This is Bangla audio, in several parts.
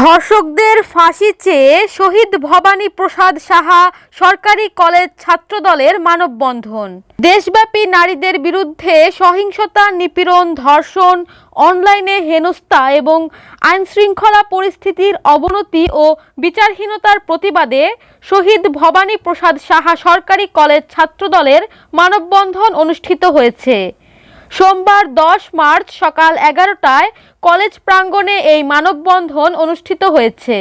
ধর্ষকদের ফাঁসি চেয়ে শহীদ ভবানী প্রসাদ সাহা সরকারি কলেজ ছাত্রদলের মানববন্ধন। দেশব্যাপী নারীদের বিরুদ্ধে সহিংসতা, নিপীড়ন, ধর্ষণ, অনলাইনে হেনস্থা এবং আইনশৃঙ্খলা পরিস্থিতির অবনতি ও বিচারহীনতার প্রতিবাদে শহীদ ভবানী প্রসাদ সাহা সরকারি কলেজ ছাত্রদলের মানববন্ধন অনুষ্ঠিত হয়েছে। সোমবার দশ মার্চ সকাল এগারোটায় কলেজ প্রাঙ্গণে এই মানববন্ধন অনুষ্ঠিত হয়েছে।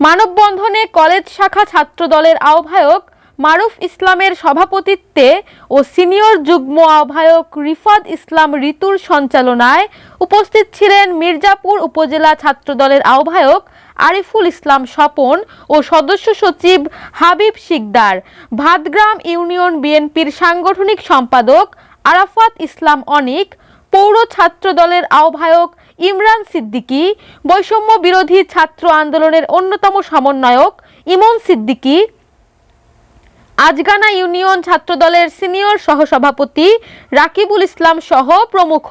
মানববন্ধনে কলেজ শাখা ছাত্রদলের আহ্বায়ক মারুফ ইসলামের সভাপতিত্বে ও সিনিয়র যুগ্ম আহ্বায়ক রিফাত ইসলাম ঋতুর সঞ্চালনায় উপস্থিত ছিলেন মির্জাপুর উপজেলা ছাত্রদলের আহ্বায়ক আরিফুল ইসলাম স্বপন ও সদস্য সচিব হাবিব শিকদার, ভাতগ্রাম ইউনিয়ন বিএনপির সাংগঠনিক সম্পাদক আরাফাত ইসলাম অনিক, পৌর ছাত্র দলের আহ্বায়ক ইমরান সিদ্দিকী, বৈষম্য বিরোধী ছাত্র আন্দোলনের অন্যতম সমন্বয়ক ইমন সিদ্দিকী, আজগানা ইউনিয়ন ছাত্রদলের সিনিয়র সহসভাপতি রাকিবুল ইসলাম সহ প্রমুখ।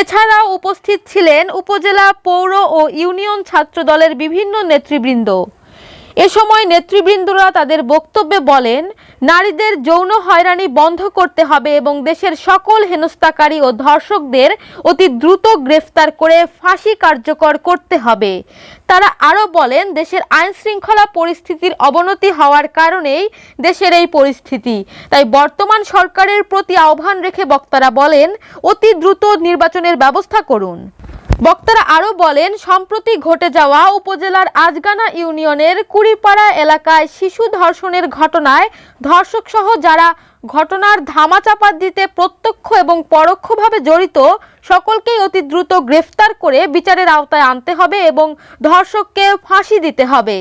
এছাড়াও উপস্থিত ছিলেন উপজেলা পৌর ও ইউনিয়ন ছাত্রদলের বিভিন্ন নেতৃবৃন্দ। এ সময় নেতৃবৃন্দরা তাদের বক্তব্যে বলেন, নারীদের যৌন হয়রানি বন্ধ করতে হবে এবং দেশের সকল হেনস্থাকারী ও ধর্ষকদের অতি দ্রুত গ্রেফতার করে ফাঁসি কার্যকর করতে হবে। তারা আরও বলেন, দেশের আইন শৃঙ্খলা পরিস্থিতির অবনতি হওয়ার কারণেই দেশের এই পরিস্থিতি। তাই বর্তমান সরকারের প্রতি আহ্বান রেখে বক্তারা বলেন, অতি দ্রুত নির্বাচনের ব্যবস্থা করুন। বক্তারা আরও বলেন, সম্প্রতি ঘটে যাওয়া উপজেলার আজগানা ইউনিয়নের কুড়িপাড়া এলাকায় শিশু ধর্ষণের ঘটনায় ধর্ষক সহ যারা ঘটনার ধামাচাপা দিতে প্রত্যক্ষ এবং পরোক্ষভাবে জড়িত, সকলকেই অতি দ্রুত গ্রেফতার করে বিচারের আওতায় আনতে হবে এবং ধর্ষককে ফাঁসি দিতে হবে।